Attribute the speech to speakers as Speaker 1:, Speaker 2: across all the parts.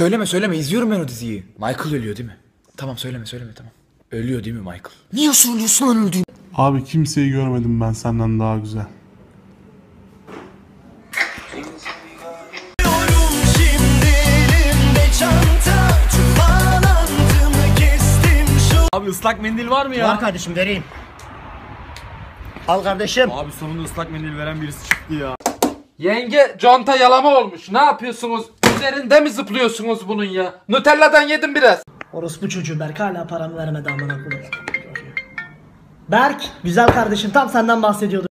Speaker 1: Söyleme söyleme izliyorum ben o diziyi. Michael ölüyor değil mi? Tamam söyleme söyleme tamam. Ölüyor değil mi Michael?
Speaker 2: Niye söylüyorsun lan öldüğünü?
Speaker 3: Abi kimseyi görmedim ben senden daha güzel.
Speaker 4: Abi ıslak mendil var mı ya?
Speaker 2: Var kardeşim vereyim. Al kardeşim.
Speaker 4: Abi sonunda ıslak mendil veren birisi çıktı ya.
Speaker 5: Yenge conta yalama olmuş. Ne yapıyorsunuz? Üzerinde mi zıplıyorsunuz bunun ya? Nutella'dan yedim biraz.
Speaker 2: Orospu çocuğu Berk hala paramı vermedi amına koyayım. Berk güzel kardeşim tam senden bahsediyordum.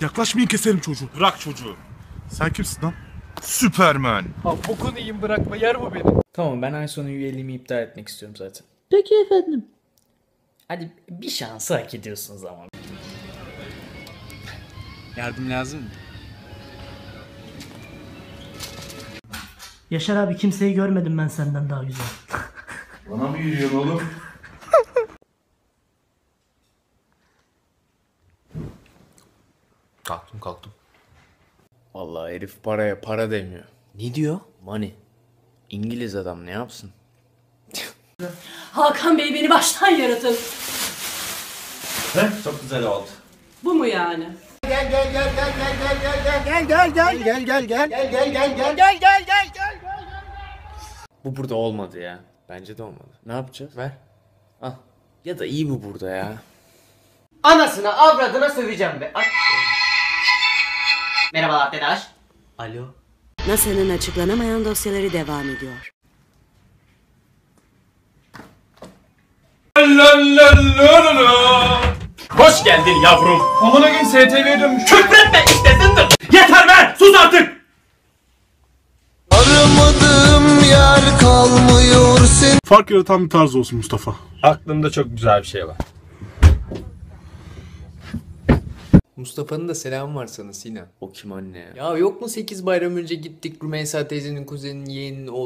Speaker 3: Yaklaşmayın keselim çocuğu.
Speaker 4: Bırak çocuğu.
Speaker 3: Sen kimsin lan?
Speaker 4: Süpermen.
Speaker 5: Bokunu yiyeyim bırakma yer bu beni.
Speaker 1: Tamam ben ay sonu üyeliğimi iptal etmek istiyorum zaten.
Speaker 2: Peki efendim.
Speaker 1: Hadi bir şansı hak ediyorsunuz ama.
Speaker 4: Yardım lazım mı?
Speaker 2: Yaşar abi kimseyi görmedim ben senden daha güzel.
Speaker 3: Bana mı yürüyorsun oğlum?
Speaker 5: Kalktım kalktım. Vallahi herif paraya para demiyor. Ne diyor? Money. İngiliz adam ne yapsın?
Speaker 6: Hakan Bey beni baştan yaratın.
Speaker 4: Çok güzel oldu.
Speaker 6: Bu mu yani?
Speaker 5: Bu burada olmadı ya. Bence de olmadı. Ne yapacağız? Ver. Al. Ya da iyi bu burada ya.
Speaker 7: Anasına avradına söveceğim be. Ay. Merhabalar arkadaş.
Speaker 5: Alo.
Speaker 8: NASA'nın açıklanamayan dosyaları devam ediyor.
Speaker 4: Hoş geldin yavrum. Amına gün STV'ye dönmüş. Küfretme işte zındır. Yeter be sus artık.
Speaker 3: Fark yaratan bir tarz olsun Mustafa.
Speaker 4: Aklımda çok güzel bir şey var.
Speaker 5: Mustafa'nın da selamı var sana Sinan. O kim anne ya? Ya yok mu 8 bayram önce gittik Rümeysa teyzenin kuzeninin yeğeninin oğlu